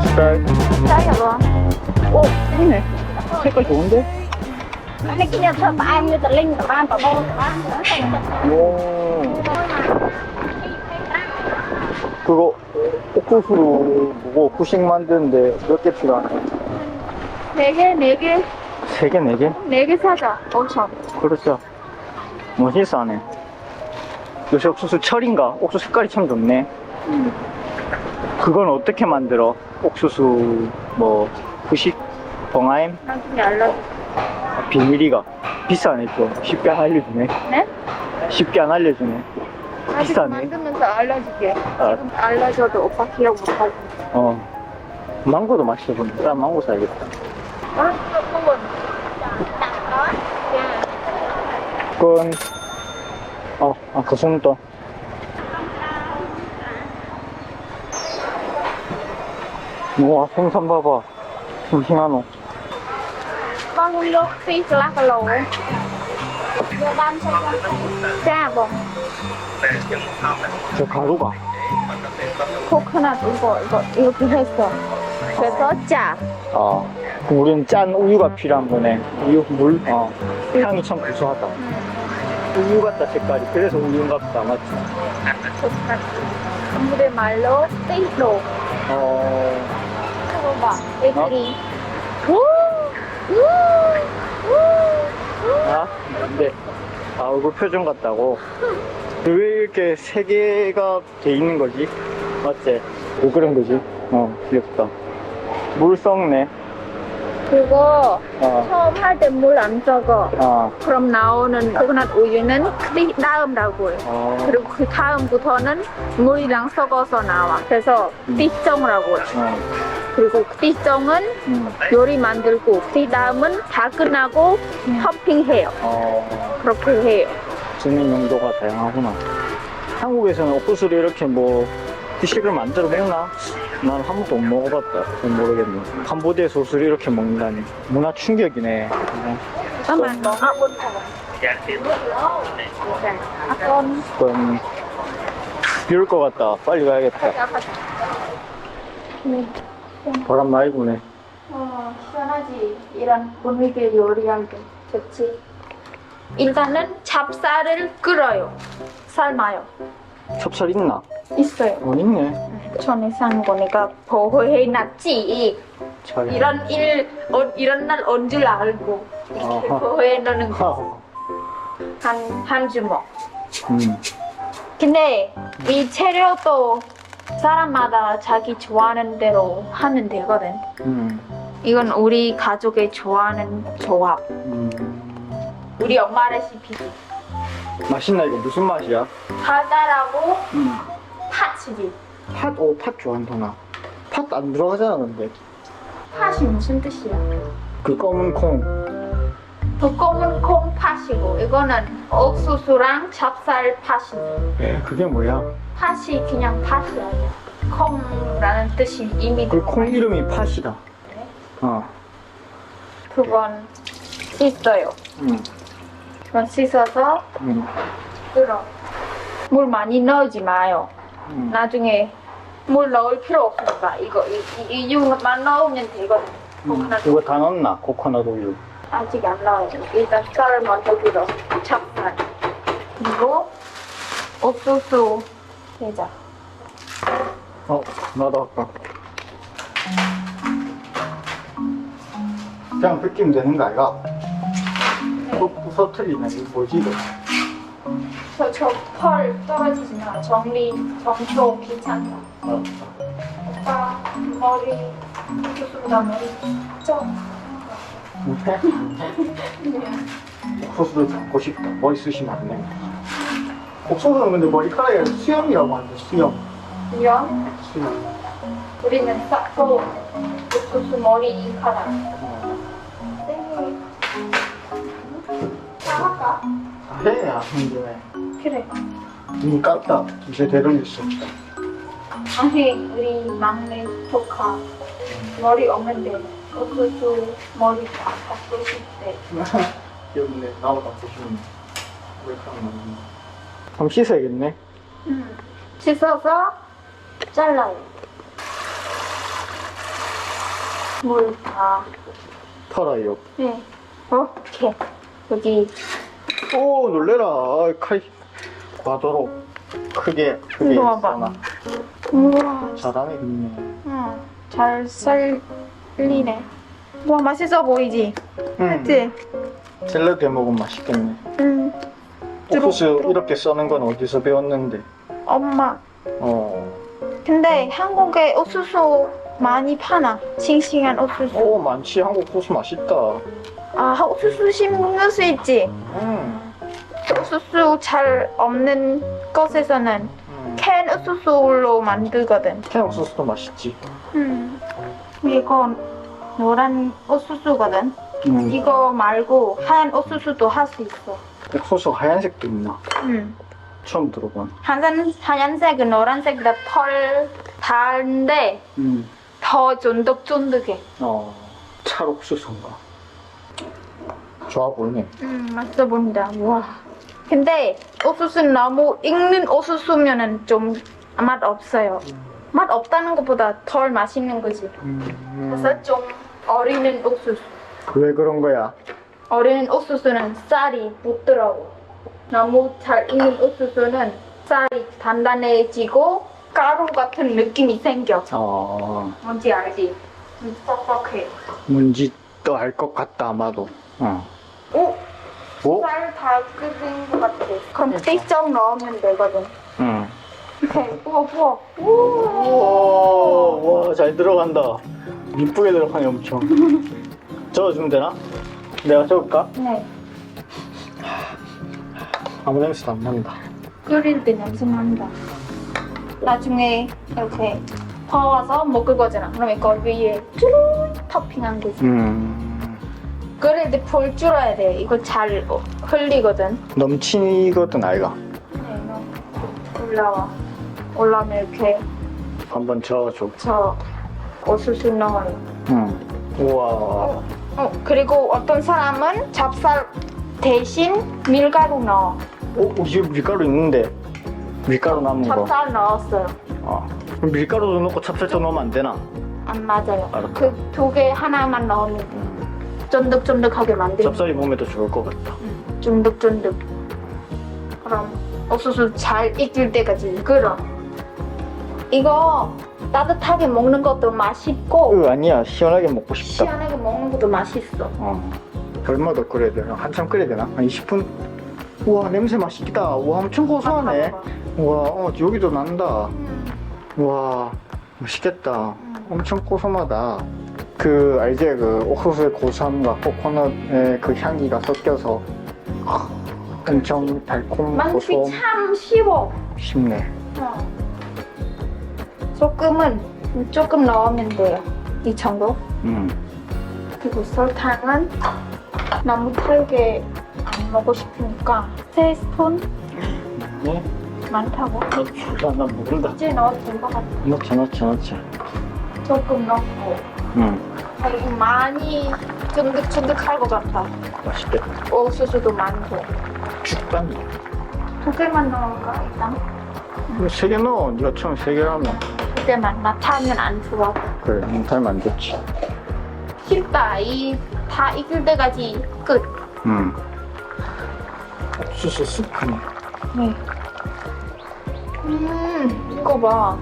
Sao vậy luôn? 어, 이네. 색깔 좋은데? Linh của ban của bô của ban nữa thành tờ 오. 그거 옥수수로 뭐고 후식 만드는데 몇 개 필요하네? 네 개, 네 개, 세 개, 네 개? 네 개 사자. 5천. 그렇죠. 멋있어 하네. 요새 옥수수 철인가? 옥수수 색깔이 참 좋네. 그건 어떻게 만들어? 옥수수 뭐 후식 벙아임 나중에 알려. 아, 비밀이가 비싸네 또 쉽게 안 알려주네. 네? 쉽게 안 알려주네. 비싸네. 만들면서 알려줄게. 아. 지금 알려줘도 오빠 기억 못하고. 어. 망고도 맛있어 보인다. 나 망고 사야겠다. 아, 그건. 그건 어, 아, 그 손은 우와, 생선 봐봐. 싱싱하노. Con muốn nước phi lá cà lồ. Vô ban cho con. Cha bông. 저 가루가. 코코넛 이거 이거 이렇게 했어. 그래서 짜. 아, 우리는 짠 우유가 필요한 거네. 우유, 물, 어. 향이 참 구수하다. 우유 같다, 색깔이. 그래서 우유인가 보다, 맞지? 코코넛. 물에 말로 띠로. 어, 봐. 애들이. 우! 우! 우! 아, 근데, 아, 얼굴 표정 같다고. 왜 이렇게 세 개가 돼 있는 거지? 맞지? 왜 그런 거지? 어, 귀엽다. 물 썩네. 그거 어, 처음 할 때 물 안 적어. 아, 그럼 나오는 코코넛 우유는 그 다음이라고 해요. 어, 그리고 그 다음부터는 물이랑 섞어서 나와. 그래서 띠정이라고 해요. 어, 그리고 띠정은 음, 요리 만들고 그 다음은 다 끝나고 토핑해요. 어, 그렇게 해요. 쓰는 용도가 다양하구나. 한국에서는 옥수수를 이렇게 뭐, 후식을 만들어 먹나? 난 한 번도 못 먹어봤다. 잘 모르겠네. 캄보디아 소스를 이렇게 먹는다니. 문화 충격이네. 어, 잠깐만. 아, 본 아건 그럼, 비올 것 같다. 빨리 가야겠다. 바람 많이 부네. 어, 시원하지. 이런 분위기 요리할 때 좋지. 일단은 찹쌀을 끓여요. 삶아요. 찹쌀 있나? 있어요. 어, 있네. 전에 산 거니까 보호해놨지. 잘. 이런 일, 어, 이런 날 온 줄 알고 이렇게 아하. 보호해놓는 거. 어, 한, 한 주먹. 음. 근데 이 재료도 사람마다 자기 좋아하는 대로 하면 되거든. 음. 이건 우리 가족의 좋아하는 조합. 음. 우리 엄마 레시피지. 맛있나 이거 무슨 맛이야? 달달하고 음. 팥이지. 팥, 오, 팥 좋아한다, 팥안 들어가잖아, 근데. 팥이 무슨 뜻이야? 그 검은 콩. 그 검은 콩팥이고 이거는 옥수수랑 찹쌀 팥이지. 에, 그게 뭐야? 팥이 그냥 팥이 아니야. 콩라는 뜻이 이미 그콩 이름이 팥이다. 어. 그건 있어요. 음. 그건 씻어서 음. 끓어. 물 많이 넣지 마요. 음. 나중에 물 넣을 필요 없으니까 이거 이, 이, 이 육만 넣으면 되거든. 코코넛 이거 다 넣었나? 코코넛 우유. 아직 안 넣어요. 일단 쌀을 먼저 들어. 찹쌀. 그리고 옥수수 해자. 어, 나도 할까? 그냥 뜯기면 되는 거 아이가? 또 부서뜨리네. 이거 뭐지, 이거? 저, 저펄 떨어지지 마. 정리, 정초 귀찮다. 어. 오빠 머리 옥수수보다 머리 좀. 옥수수를 잡고 싶다. 머리숱이 많네. 옥수수는 근데 머리카락이 수염이라고 하는데, 수염. 이런 수염. 우리는 싹고 옥수수 머리 이카락. 어. 땡이. 나갈까? 해야, 근데. 그래. 눈 깜다. 이제 되돌렸어. 아니 우리 막내 조카 머리 없는데 옥수수 머리 다 갖고 싶대. 귀엽네. 나보다. 머리카락 많네. 그럼 씻어야겠네. 응. 씻어서 잘라요. 물 다. 털어요. 네. 오케이. 여기 오 놀래라. 아, 칼 과도록 크게 크게 이거 봐봐. 써놔. 우와. 잘하네. 응. 잘 썰 리네. 와 맛있어 보이지? 응. 그치? 샐러드 해 먹으면 맛있겠네. 응. 옥수수 뚜룩뚜룩. 이렇게 써는 건 어디서 배웠는데? 엄마. 어. 근데 한국에 옥수수 많이 파나? 싱싱한 옥수수. 오 많지. 한국 옥수수 맛있다. 아 옥수수 심을 수 있지? 응. 옥수수 잘 없는 곳에서는 응. 캔 옥수수로 만들거든. 캔 옥수수도 맛있지. 음. 이거 노란 옥수수거든. 응. 이거 말고 하얀 옥수수도 할 수 있어. 옥수수 하얀색도 있나? 음. 처음 들어본. 하얀, 하얀색은 노란색보다 털 달는데 응. 더 쫀득쫀득해. 어. 찰옥수수인가? 좋아 보이네. 음, 맛있어 보인다. 와. 근데 옥수수는 너무 익는 옥수수면은 좀 맛 없어요. 맛 없다는 것보다 덜 맛있는 거지. 음. 그래서 좀 어리는 옥수수. 왜 그런 거야? 어린 옥수수는 쌀이 부드러워. 너무 잘 익는 옥수수는 쌀이 단단해지고 가루 같은 느낌이 생겨. 어. 뭔지 알지? 좀 뻑뻑해. 뭔지도 알것 같다 아마도. 어. 오! 오? 쌀다 끓인 것 같아. 그럼 띠쩍 넣으면 되거든. 응. 오케이. 우와, 우와. 우와. 오, 와, 잘 들어간다. 이쁘게 들어가네, 엄청. 저어주면 되나? 내가 저을까? 네. 아무 냄새도 안 난다. 끓일 때 냄새 난다. 나중에 이렇게 퍼와서 먹을 거잖아. 그럼 이거 위에 쭈루룩 토핑한 거지. 음. 끓일 때 불 줄여야 돼. 이거 잘 어, 흘리거든. 넘치거든, 아이가. 네, 이거 올라와. 올라오면 이렇게 한번 저어줘. 저 넣어요. 응. 우와. 어, 그리고 어떤 사람은 찹쌀 대신 밀가루 넣어. 오, 여기 밀가루 있는데. 밀가루 남은 거. 찹쌀 넣었어요. 어. 그럼 밀가루도 넣고 찹쌀도 넣으면 안 되나? 안 맞아요. 알았다. 그 두 개 하나만 넣으면 음. 쫀득쫀득하게 만들. 찹쌀이 몸에 더 좋을 것 같다. 음, 쫀득쫀득. 그럼 옥수수 잘 익을 때까지 끓어. 이거 따뜻하게 먹는 것도 맛있고 으, 아니야. 시원하게 먹고 싶다. 시원하게 먹는 것도 맛있어. 어. 얼마 더 끓여야 되나? 한참 끓여야 되나? 한 20분? 우와, 냄새 맛있겠다. 우와, 엄청 고소하네. 봐봐. 우와, 어, 여기도 난다. 음, 우와, 맛있겠다. 음. 엄청 고소하다. 그, 알지? 그, 옥수수의 고소함과 코코넛의 그 향기가 섞여서 아, 엄청 달콤, 만들기 고소함 참 쉬워. 쉽네. 어. 조금은 조금 넣으면 돼요. 이 정도. 음. 그리고 설탕은 너무 달게 안 먹고 싶으니까 세 스푼 네? 많다고. 나, 나 모른다. 이제 넣어도 될 것 같아. 넣자, 넣자, 넣자. 조금 넣고 응, 그리고 많이 쫀득쫀득할 것 같아. 맛있겠다. 옥수수도 많고. 죽단이. 두 개만 넣을까 일단? 세개 넣어. 네가 처음 세 개라면. 두 개만. 나 타면 안 좋아. 그래, 몽탈면 안 좋지. 쉽다. 이 다 익을 때까지 끝. 응. 옥수수 쑥하네. 네. 음, 이거 봐.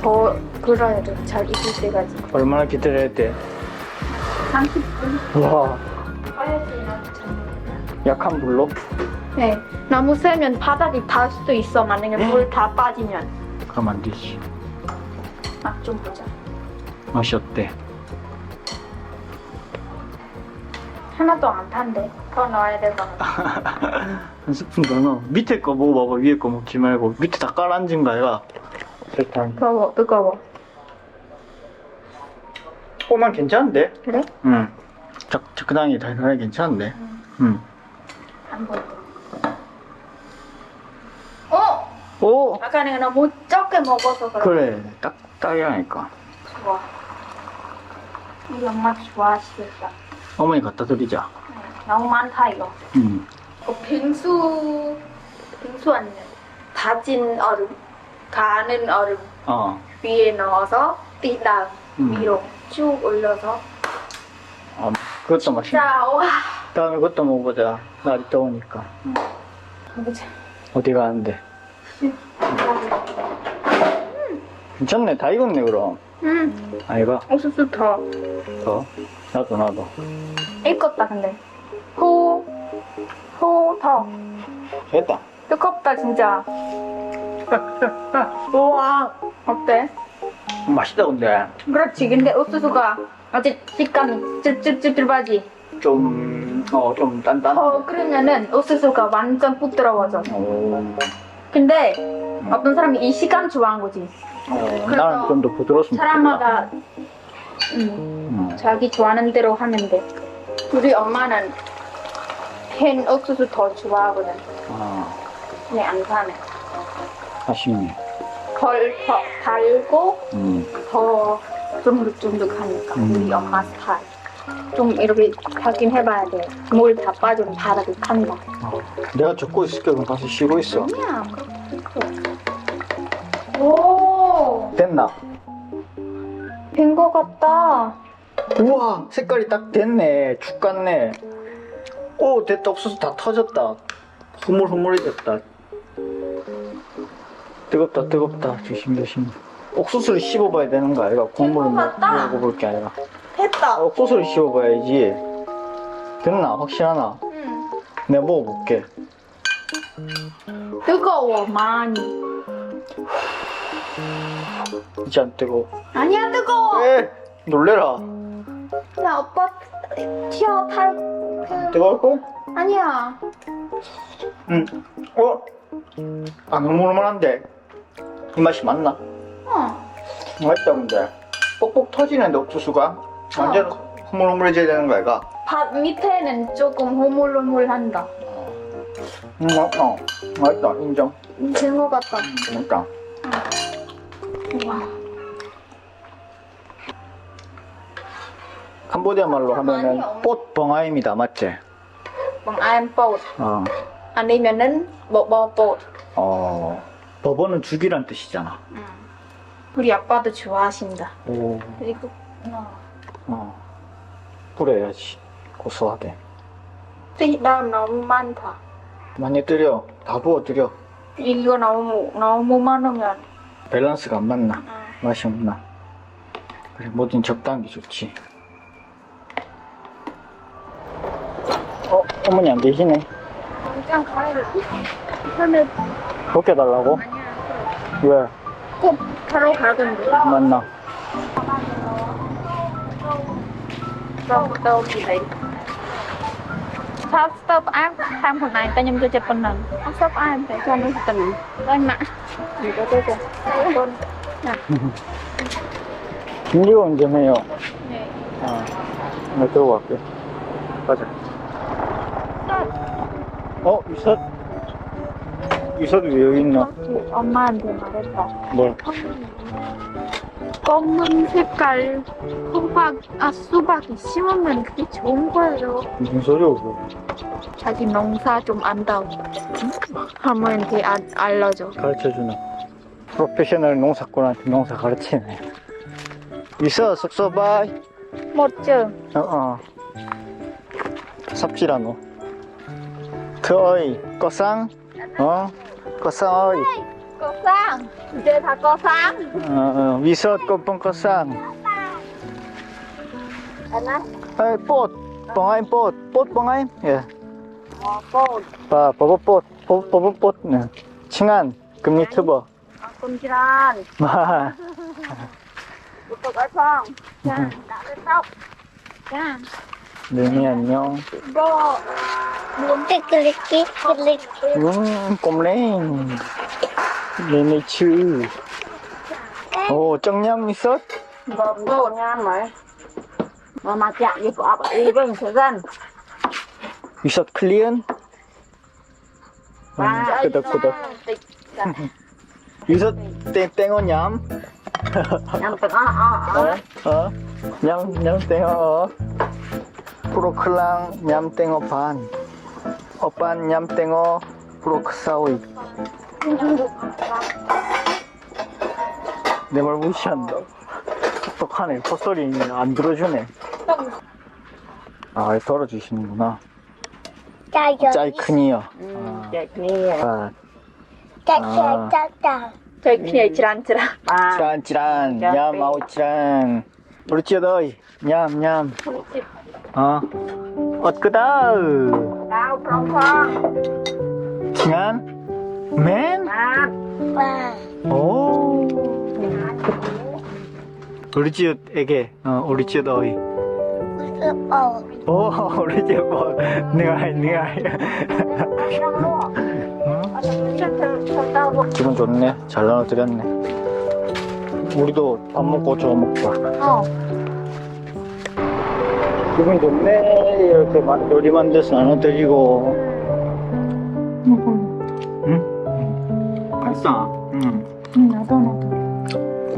더 끓여야 돼. 잘 익을 때까지. 얼마나 기다려야 돼? 30분. 와, 꺼야지, 나도 참. 약한 불로? 네. 너무 세면 바닥이 닿을 수도 있어. 만약에 물 다 빠지면. 그럼 안 되지. 맛 좀 보자. 맛이 어때? 하나도 안 탄대. 더 넣어야 될것 같아. 한 스푼 더 넣어. 밑에 거 먹어봐봐. 위에 거 먹지 말고. 밑에 다 깔아앉은 거 아이가? 설탕. 뜨거워, 뜨거워. 어, 난 괜찮은데? 그래? 응. 적, 적당히 달달하게 괜찮은데? 응. 안 보여. 어! 오! 아까 내가 너무 적게 먹어서 그래. 그래. 딱, 딱이라니까. 좋아. 우리 엄마 좋아하시겠다. 어머니 갖다 드리자. 네, 너무 많다 이거. 응. 어, 빙수 빙수 아니네. 다진 얼음, 가는 얼음 어. 위에 넣어서 띠다 음. 위로 쭉 올려서 아, 그것도 맛있네. 자, 와. 다음에 그것도 먹어보자. 날이 더우니까. 먹자. 어디 가는데? 괜찮네. 다 익었네, 그럼. 음, 아이가, 옥수수 더 더. 나도, 나도. 익었다 근데. 호, 호 더. 됐다. 뜨겁다 진짜. 우와. 어때? 맛있다, 근데. 그렇지. 근데 옥수수가 아직 식감이 찝찝찝찝하지. 좀, 어, 좀 단단해. 더 끓이면은 옥수수가 완전 부드러워져. 오. 근데 어떤 사람이 이 식감 좋아하는 거지. 어, 나는 좀 더 부드러웠으면 사람마다 음. 음. 자기 좋아하는 대로 하면 돼. 우리 엄마는 hen 옥수수 더 좋아하거든. 아, 근데 안 사네. 아쉽네. 덜 더 달고 음. 더 쫀득쫀득하니까 음. 우리 엄마 스타일. 좀 이렇게 하긴 해봐야 돼. 물다 빠지면 바닥이 탄다. 어. 내가 적고 있을게. 그럼 가서 쉬고 있어. 아니야. 오, 됐나? 된 거 같다. 우와 색깔이 딱 됐네 죽 같네 오 됐다 옥수수 다 터졌다 흐물흐물해졌다 뜨겁다 뜨겁다 조심 조심 옥수수를 씹어봐야 되는 거 아이가 국물을. 먹어볼 게 아니라 됐다. 아, 옥수수를 씹어봐야지 됐나 확실하나 응. 내가 먹어볼게 뜨거워 많이. 이제 안 뜨거워 아니야 뜨거워. 에 놀래라 야 오빠 튀어 탈. 그... 뜨거울걸? 아니야. 응 어? 안 흐물흐물한데 이 맛이 맞나? 어. 맛있다 근데 뻑뻑 터지는데 옥수수가 완전 흐물흐물해져야 되는 거 아이가? 밥 밑에는 조금 호물호물한다. 음, 맛있다 맛있다 인정 된거 같다. 그러니까 와. 캄보디아 말로 하면은 많이 꽃 벙아임이다 맞지? am bột 어, 아니면은 뭐뭐 bột 어 버버는 죽이란 뜻이잖아 우리 아빠도 좋아하신다 오, 그리고 어. 어 뿌려야지 고소하게. 티 다음 너무 많다. 많이 뜨려. 다 부어드려. 이거 너무 너무 많으면. 밸런스가 안 맞나? 어. 맛이 없나? 그래 뭐든 적당히 좋지. 어 어머니 안 계시네. 그냥 가위를 하면 벗겨달라고? 아니야. 왜? 꼭 바로 가던데. 맞나? Stop stop gì đấy Stop stop áp tham hồi này ta nhâm cho chụp bên này Stop áp để cho nó tình Lên mặt Gì đó tôi kìa Con 이거 언제 해요? Nè 아, 나 들어갈게. 가자. 어, 유삿? 유삿 왜 여기 있나? 엄마한테 말했다 뭘? 검은 색깔 호박, 아 수박이 심으면 그게 좋은 거예요. 무슨 소리야, 그거? 자기 농사 좀 안다고. 할머니한테 아, 알려줘. 가르쳐주나? 프로페셔널 농사꾼한테 농사 가르치네. 유삿, 섭섭바이. 멋져. 어, 어. 삽질아, 너. 그어이, 꺼상? 어? 꺼상, 어이. Có sang. Chơi thật có sang. 어, 어, 위섯 꽃봉 꺼상. Anh á. 에이, 꽃. 뻥아임, 꽃. 꽃 뻥아임? 예. Ờ, cô. 봐, 버버꽃, 버- 버버꽃, 네. 칭한 금리 투버. À, con chiran. 마, Bụt tục ở phong. Dạ. Đã lên tóc. Dạ. 눈이 안녕. Bố. Muốn cái click, click. 음, 꼼랭. 레미츠. 오, 정념 있어? Vâng, bố nha mày. Mà mà chạm gì của ọc đi với sự dân. 있어 클리언? Ba. 끄덕 끄덕. 있어 땡땡어 냠? Nhằm từng ó ó 어? 어? 냠, 냠 땡어. 프로클랑 냠 땡어 반. 어반 냠 땡어 프로크사오이. 내 말 무시한다. 똑똑하네. 헛소리 안 들어주네. 썰어먹는 아, 썰어주시는구나. 짜이요. 짜이크니요. 아, 짤크니에 아, 아. 짜짜짜짜. 짤크니에 지란지라 아 찌란, 찌란, 냠, 아우, 찌란. 그렇지, 큰이요. 짜이 큰이요. 짜이크니요. 짜이크니요. 짜이크니요. 짜이크니요. 짜이크니요. 짜이크니요. 짜이크니요. 짜이크니요. 짜이크니요. 짜이크니요. 짜이크니요. 짜이크니요. 짜이크니요. 짜이크니요. 무슨 어. 오, 우리 찌어 내가, 해, 내가. 해. ฉันจะฉันจะบอก 기분 좋네. 잘 나눠드렸네. 우리도 밥 먹고 저거 먹자. อ๋อ 기분 좋네. 이렇게 마- 요리 만들어서 나눠드리고. 응? 맛있다. 응. 응 나도 나도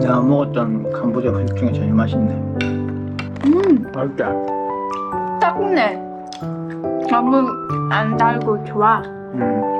내가 먹었던 캄보디아 음식 중에 제일 맛있네. 음 맛있다. 딱네 너무 안 달고 좋아 응.